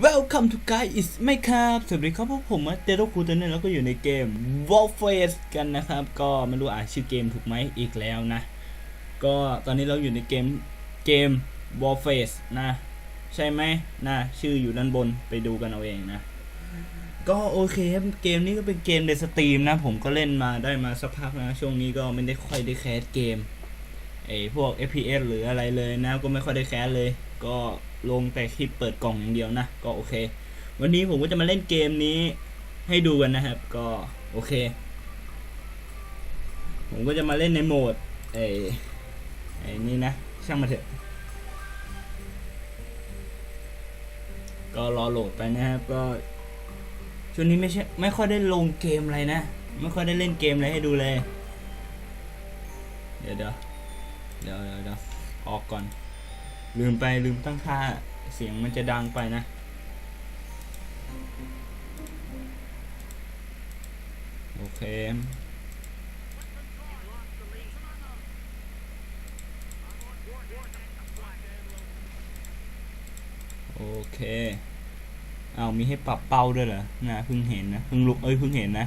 Welcome to Guy is ไม่ครับ สวัสดีครับพวกผมเตโรคูเตเนอร์แล้วก็อยู่ในเกม w a r f a c e กันนะครับ ก็ไม่รู้อ่านชื่อเกมถูกไหมอีกแล้วนะ ก็ตอนนี้เราอยู่ในเกมเกม w a r f a c e นะ ใช่ไหมนะ ชื่ออยู่ด้านบนไปดูกันเอาเองนะ ก็โอเคครับเกมนี้ก็เป็นเกมในสตรีมนะ ผมก็เล่นมาได้มาสักพักนะ ช่วงนี้ก็ไม่ได้ค่อยได้แคสเกมไอพวก FPS หรืออะไรเลยนะ ก็ไม่ค่อยได้แคสเลย ก็ลงแต่คลิปเปิดกล่องอย่างเดียวนะ ก็โอเค วันนี้ผมก็จะมาเล่นเกมนี้ให้ดูกันนะครับ ก็โอเค ผมก็จะมาเล่นในโหมดไอ้ไอ้นี่นะ ช่างมาเถอะ ก็รอโหลดไปนะครับ ก็ช่วงนี้ไม่ใช่ไม่ค่อยได้ลงเกมอะไรนะ ไม่ค่อยได้เล่นเกมอะไรให้ดูเลย เดี๋ยวเดี๋ยวเดี๋ยวเดี๋ยวเดี๋ยวออกก่อน ลืมไปลืมตั้งค่าเสียงมันจะดังไปนะโอเคโอเค เอามีให้ปรับเป้าด้วยเหรอนะเพิ่งเห็นนะเพิ่งลุกเอ้ยเพิ่งเห็นนะ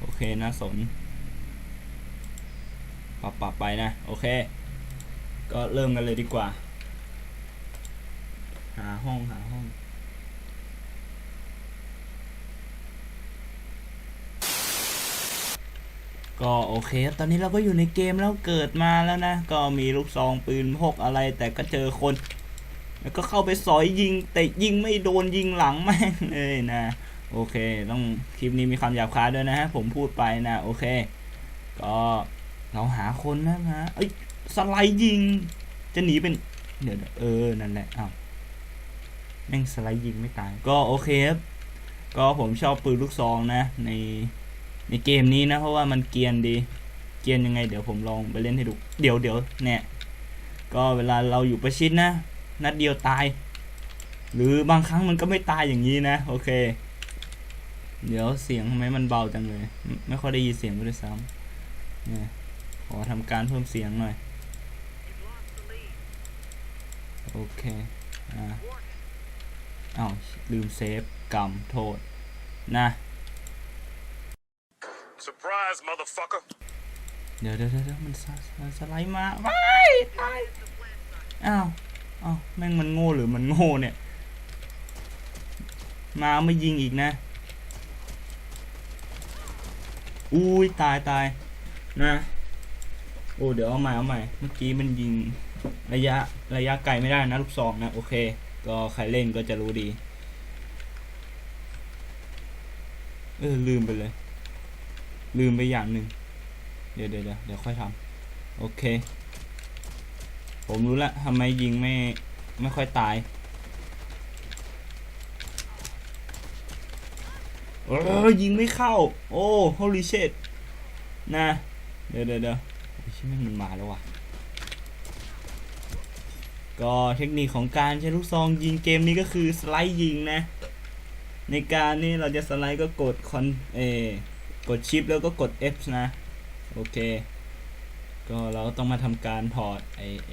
โอเคน่าสน ปรับปรับไปนะ โอเค ก็เริ่มกันเลยดีกว่า หาห้องหาห้อง ก็โอเคครับตอนนี้เราก็อยู่ในเกมแล้วเกิดมาแล้วนะ ก็มีลูกซองปืนพกอะไรแต่ก็เจอคน แล้วก็เข้าไปสอยยิง แต่ยิงไม่โดนยิงหลังแม่งเลยนะ โอเค ต้องคลิปนี้มีคำหยาบคายด้วยนะฮะ ผมพูดไปนะ โอเค ก็เราหาคนนะฮะเอ้ยสไลด์ยิง จะหนีเป็นเดี๋ยวเออ นั่นแหละอ้าว แม่งสไลด์ยิงไม่ตาย ก็โอเคครับก็ผมชอบปืนลูกซองนะ ในในเกมนี้นะ เพราะว่ามันเกียนดี เกียนยังไง เดี๋ยวผมลองไปเล่นให้ดู เดี๋ยวเดี๋ยวเนี่ยก็เวลาเราอยู่ประชิดนะ นัดเดียวตาย หรือบางครั้งมันก็ไม่ตายอย่างนี้นะ โอเค เดี๋ยวเสียงทำไมมันเบาจังเลย ไม่ค่อยได้ยินเสียงเลยด้วยซ้ำเนี่ยขอทำการเพิ่มเสียงหน่อย โอเค อ่า อ้าวลืมเซฟกรรมโทษ นะ Surprise, motherfucker. เดี๋ยวเดี๋ยวเดี๋ยวมันสสสไลด์มาว้ายตายอ้าวอ้าวแม่งมันโง่หรือมันโง่เนี่ย มาไม่ยิงอีกนะ อุ้ยตายตายนะโอ้เดี๋ยวเอาใหม่เอาใหม่ เมื่อกี้มันยิงระยะระยะไกลไม่ได้นะลูกซองนะ โอเค ก็ใครเล่นก็จะรู้ดี เออลืมไปเลย ลืมไปอย่างหนึ่งเดี๋ยวเดี๋ยวเดี๋ยวเดี๋ยวค่อยทำโอเค ผมรู้ละทำไมยิงไม่ ไม่ค่อยตายเออยิงไม่เข้า โอ้ holy shit นะ เดี๋ยวเดี๋ยวเดี๋ยวโอ้ยชิแม่งมันมาแล้วว่ะ ก็เทคนิคของการใช้ลูกซองยิงเกมนี้ก็คือสไลด์ยิงนะ ในการนี้เราจะสไลด์ก็กดคอนเอกดชิปแล้วก็กด F นะ โอเค ก็เราต้องมาทำการถอดไอไอ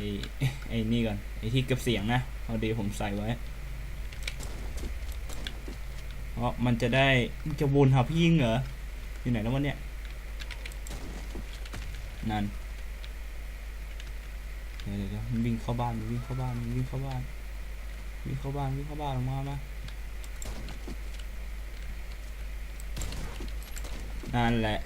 ไอนี่ก่อน ไอที่เก็บเสียงนะ เอาดีผมใส่ไว้ เพราะมันจะได้จะวนหาพี่ยิงเหรอ อยู่ไหนแล้ววะเนี่ยนั่น เดี๋ยวเดี๋ยวมันวิ่งเข้าบ้านมันวิ่งเข้าบ้านมันวิ่งเข้าบ้านวิ่งเข้าบ้านวิ่งเข้าบ้านออกมามานั่นแหละ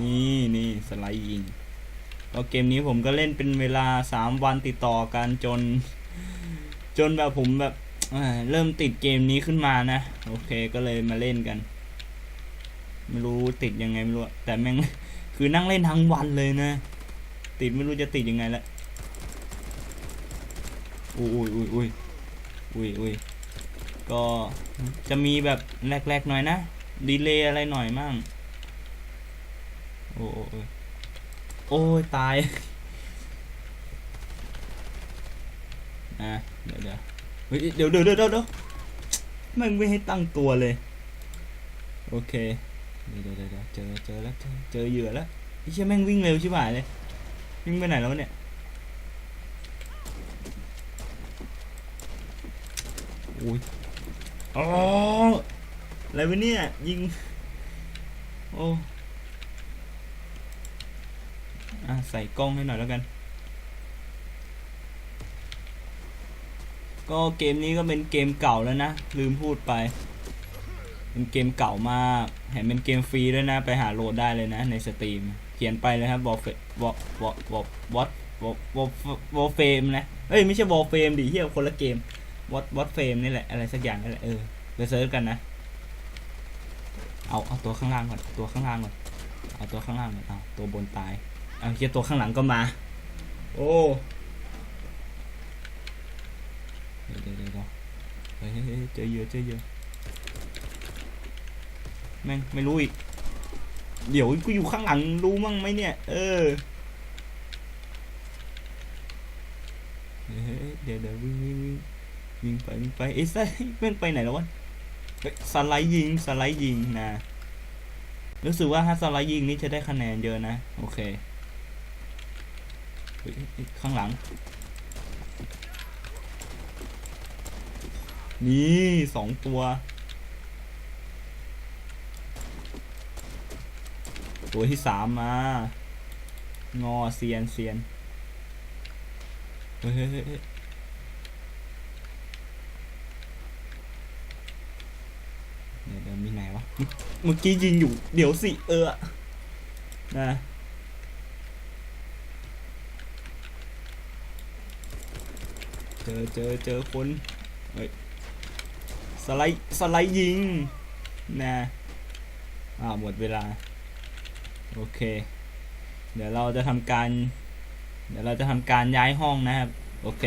นี่นี่สไลด์ยิงก็เกมนี้ผมก็เล่นเป็นเวลาสามวันติดต่อกันจน จนแบบผมแบบเริ่มติดเกมนี้ขึ้นมานะ โอเคก็เลยมาเล่นกัน ไม่รู้ติดยังไงไม่รู้ แต่แม่ง คือนั่งเล่นทั้งวันเลยนะ ติดไม่รู้จะติดยังไงละอุ้ยอุ้ยอุ้ยอุ้ยอุ้ยก็จะมีแบบแรกๆหน่อยนะดีเลย์อะไรหน่อยมั่งโอ้โอ้โอ้ยโอ้ยตายอะเดี๋ยวเดี๋ยวเฮ้ยเดี๋ยวเดี๋ยวเดี๋ยวเดี๋ยวมันไม่ให้ตั้งตัวเลย โอเค เดี๋ยวเดี๋ยวเดี๋เจอเจอแล้วเจอเหยื่อแล้วไอ้เชี่ยแม่งวิ่งเร็วชิบหายเลยวิ่งไปไหนแล้วเนี่ยอุ้ยอ๋ออะไรวะเนี่ยยิงโอ้อะใส่กล้องให้หน่อยแล้วกัน ก็เกมนี้ก็เป็นเกมเก่าแล้วนะ ลืมพูดไป เป็นเกมเก่ามากเห็นเป็นเกมฟรีด้วยนะ ไปหาโหลดได้เลยนะ ในสตรีม เขียนไปเลยครับวอลเฟวอลวอลวอลวอตวอลวอลวอลเฟมนะ เอ้ย ไม่ใช่วอลเฟมดิเฮียคนละเกมวอตวอตเฟมนี่แหละ อะไรสักอย่างนี่แหละ เออไปเซิร์ชกันนะ เอา เอาตัวข้างล่างก่อน ตัวข้างล่างก่อน เอาตัวข้างล่างก่อนเอาตัวบนตาย เอาเฮียตัวข้างหลังก็มา โอ้เดี๋ยวเดี๋ยวเดี๋ยวเฮ้ยเจอเยอะเจอเยอะ แม่งไม่รู้อีก เดี๋ยวกูอยู่ข้างหลังรู้มั่งไหมเนี่ย เออเดี๋ยวเดี๋ยววิ่งวิ่งวิ่งวิ่งไปวิ่งไปเอ้ยไส้แม่งไปไหนแล้ววะสไลด์ยิงสไลด์ยิงนะรู้สึกว่าถ้าสไลด์ยิงนี่จะได้คะแนนเยอะนะ โอเค ข้างหลัง นี่สองตัว ตัวที่สามมา งอเซียนเซียนเฮ้ยเดี๋ยวมีไหนวะเมื่อเมื่อกี้ยิงอยู่ เดี๋ยวสิ เออ นะเจอเจอเจอคน เฮ้ย สไลด์ สไลด์ยิง นะ อ่าหมดเวลา โอเค เดี๋ยวเราจะทำการ เดี๋ยวเราจะทำการย้ายห้องนะครับ โอเค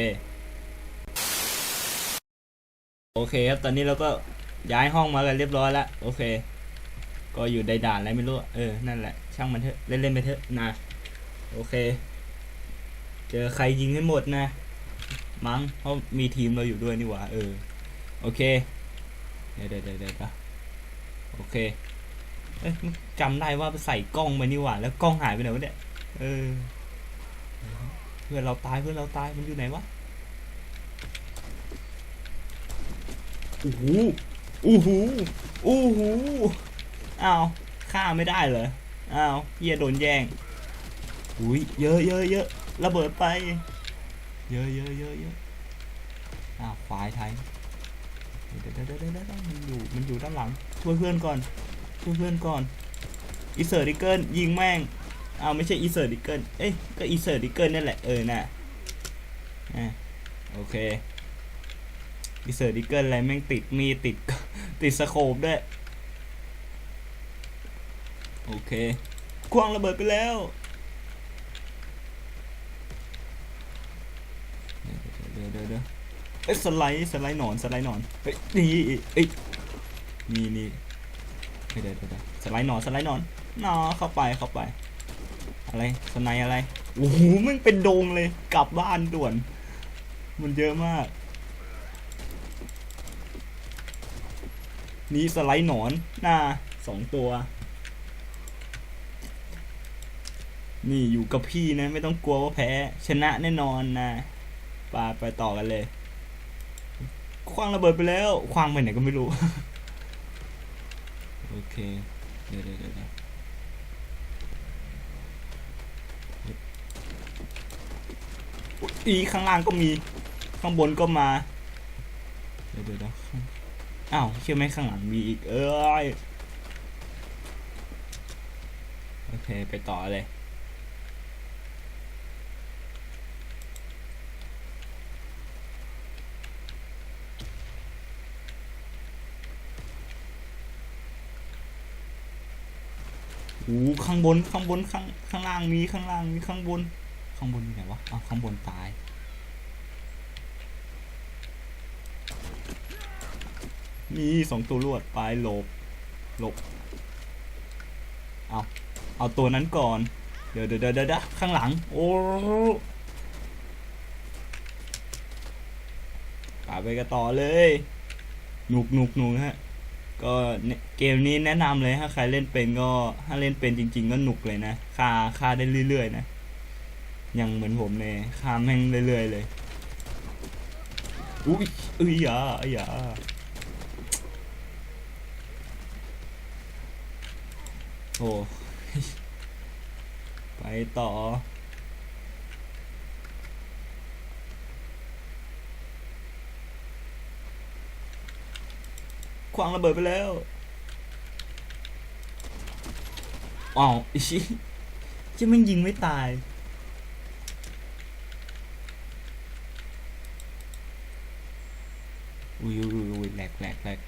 โอเคครับ ตอนนี้เราก็ย้ายห้องมากันเรียบร้อยแล้ว โอเค ก็อยู่ในด่านอะไรไม่รู้ เออ นั่นแหละ ช่างมันเถอะ เล่นๆไปเถอะนะ โอเค เจอใครยิงให้หมดนะ มั้ง เพราะมีทีมเราอยู่ด้วยนี่หว่า เออ โอเค เดี๋ยวเดี๋ยวเดี๋ยวเดี๋ยวโอเค เอ้ยจำได้ว่าไปใส่กล้องไปนี่หว่า แล้วกล้องหายไปไหนวะเนี่ย เออ เพื่อนเราตายเพื่อนเราตายมันอยู่ไหนวะโอ้โหโอ้โหโอ้โหอ้าวฆ่าไม่ได้เหรออ้าวเฮียโดนแย่งอุ้ยเยอะเยอะเยอะระเบิดไป เยอะเยอะเยอะเยอะอ้าวฝ่ายไทยเดี๋ยวเดี๋ยวเดี๋ยวเดี๋ยวเดี๋ยวมันอยู่มันอยู่ด้านหลังช่วยเพื่อนก่อนช่วย เพื่อนๆก่อนอีเซอร์ดิเกิลยิงแม่งเอาไม่ใช่อีเซอร์ดิเกิลเอ้ยก็อีเซอร์ดิเกิลนั่นแหละเออน่ะอะโอเคอีเซอร์ดิเกิลอะไรแม่งติดมีติดติดสโคปด้วยโอเคควางระเบิดไปแล้วเดี๋ยวเดี๋ยวเดี๋ยวเอ้ยสไลด์สไลด์หนอนสไลด์หนอนเฮ้ยนี่เอ้ยนี่นี่ เดี๋ยวเดี๋ยวสไลด์หนอนสไลด์หนอนนอเข้าไปเข้าไป อะไรสไนอะไรโอ้โหมันเป็นโดงเลยกลับบ้านด่วน มันเยอะมาก นี่สไลด์หนอนหน้าสองตัว นี่อยู่กับพี่นะ ไม่ต้องกลัวว่าแพ้ ชนะแน่นอนนะไปไปต่อกันเลยคว้างระเบิดไปแล้วคว้างไปไหนก็ไม่รู้ เคเดี๋ยวเดี๋ยวเดี๋ยวเดี๋ยวอุ๊ยอีข้างล่างก็มี ข้างบนก็มา เดี๋ยวเดี๋ยวเดี๋ยวข้างอ้าวเชื่อไหมข้างหลังมีอีก เอ้ย โอเค ไปต่อเลย โอ้ข้างบนข้างบนข้างข้างล่างมีข้างล่างมีข้างบน ข้างบนมีไหนวะอ้าวข้างบนตายมีสองตัวรวดไปหลบหลบเอาเอาตัวนั้นก่อน เดี๋ยวเดี๋ยวเดี๋ยวเดะข้างหลัง โอ้ไปกันต่อเลยหนุกหนุกหนุกฮะ ก็เกมนี้แนะนำเลยถ้าใครเล่นเป็นก็ถ้าเล่นเป็นจริง ๆ ก็หนุกเลยนะฆ่าฆ่าได้เรื่อยๆนะอย่างเหมือนผมเลยฆ่าแม่งเรื่อยๆเลยอุ้ยเอ้ยอย่าอย่าโอ้ไปต่อ ควางระเบิดไปแล้วอ้าวอิชิจะมันยิงไม่ตายอุยอุ้ยอุ้ยอุ้ยแหลกแหลกแหลก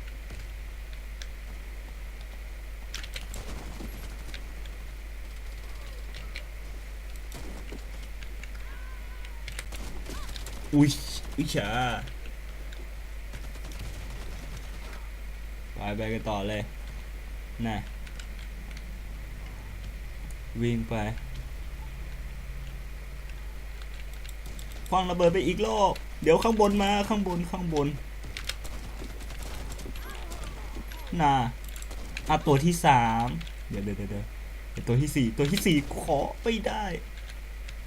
อุ้ยอุ้ยชา ไปไปกันต่อเลยน่ะวิ่งไปคว้างระเบิดไปอีกรอบเดี๋ยวข้างบนมาข้างบนข้างบนน่ะอะตัวที่สามเดี๋ยวเดี๋ยวเดี๋ยวเดี๋ยวตัวที่สี่ตัวที่สี่ขอไม่ได้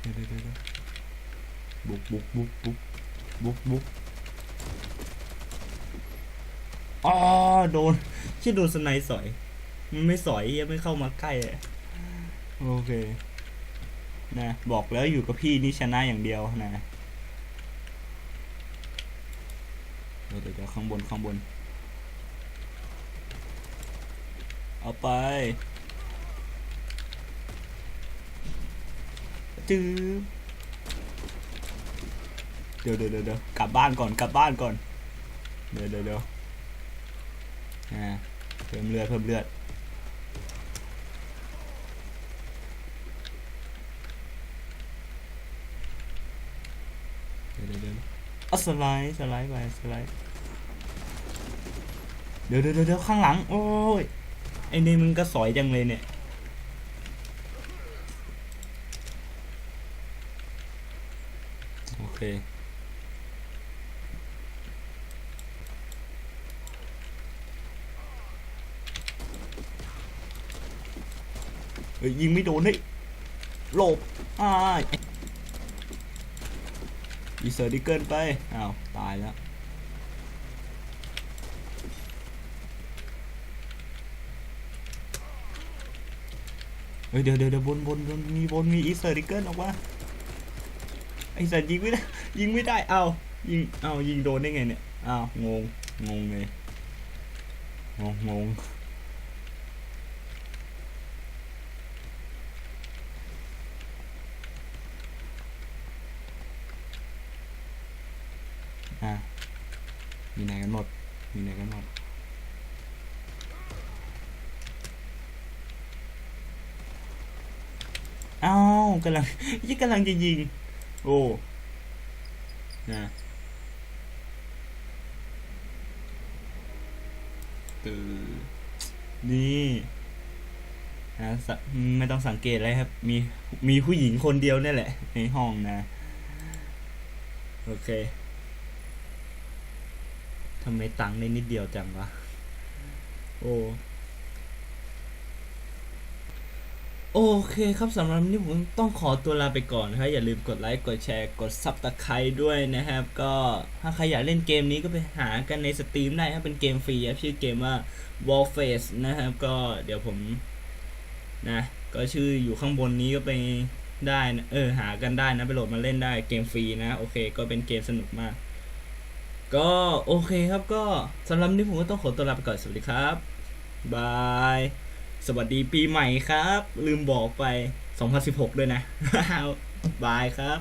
เดี๋ยวเดี๋ยวเดี๋ยวบุกบุกบุกบุกบุกบุก อ๋อโดนชื่อโดนสไนด์สอย มันไม่สอยยังไม่เข้ามาใกล้อะโอเคนะบอกแล้วอยู่กับพี่นี่ชนะอย่างเดียวนะเดี๋ยวเดี๋ยวเดี๋ยวข้างบนข้างบน เอาไปจื้อเดี๋ยวเดี๋ยวเดี๋ยวเดี๋ยวกลับบ้านก่อนกลับบ้านก่อน เดี๋ยวเดี๋ยวเดี๋ยว อ่าเพิ่มเลือดเพิ่มเลือดเดี๋ยวเดี๋ยวเดี๋ยวอาสไลด์สไลด์ไปสไลด์เดี๋ยวเดี๋ยวเดี๋ยวเดี๋ยวข้างหลัง โอ้ยไอ้นี่มึงก็สอยจังเลยเนี่ยโอเค เฮ้ยยิงไม่โดนเฮ้ยหลบอ้ายอีเซอร์ดิเกิลไป อ้าว ตายแล้ว เฮ้ย เดี๋ยวเดี๋ยวเดี๋ยวบนบนบนมีบนมีอีเตอร์ดิเกิลออกมาไอสัตว์ยิงไม่ได้ยิงไม่ได้ เอายิง เอายิงโดนได้ไงเนี่ย อ้าว งง งงเลย งงงงอะ มีไหนกันหมดมีไหนกันหมดเอ้ากำลังยี่กำลังจะยิง โอ้นะตือนี่นะสะไม่ต้องสังเกตเลยครับ มีมีผู้หญิงคนเดียวนี่แหละ ในห้องนะ โอเค ทำไมตังค์ได้นิดเดียวจังวะ โอ้โอเคครับสำหรับนนี้ผมต้องขอตัวลาไปก่อนนะครับ อย่าลืมกดไลค์ กดแชร์ กดซับตะไคร้ด้วยนะครับ ก็ถ้าใครอยากเล่นเกมนี้ก็ไปหากันในสตรีมได้ครับเป็นเกมฟรีครับชื่อเกมว่า Warface นะครับ ก็เดี๋ยวผมนะ ก็ชื่ออยู่ข้างบนนี้ก็ไปได้นะเออหากันได้นะ ไปโหลดมาเล่นได้เกมฟรีนะ โอเค ก็เป็นเกมสนุกมาก ก็โอเคครับก็สำหรับนนี้ผมก็ต้องขอตัวลาไปก่อนสวัสดีครับบายสวัสดีปีใหม่ครับ ลืมบอกไป 2016 ด้วยนะบายครับ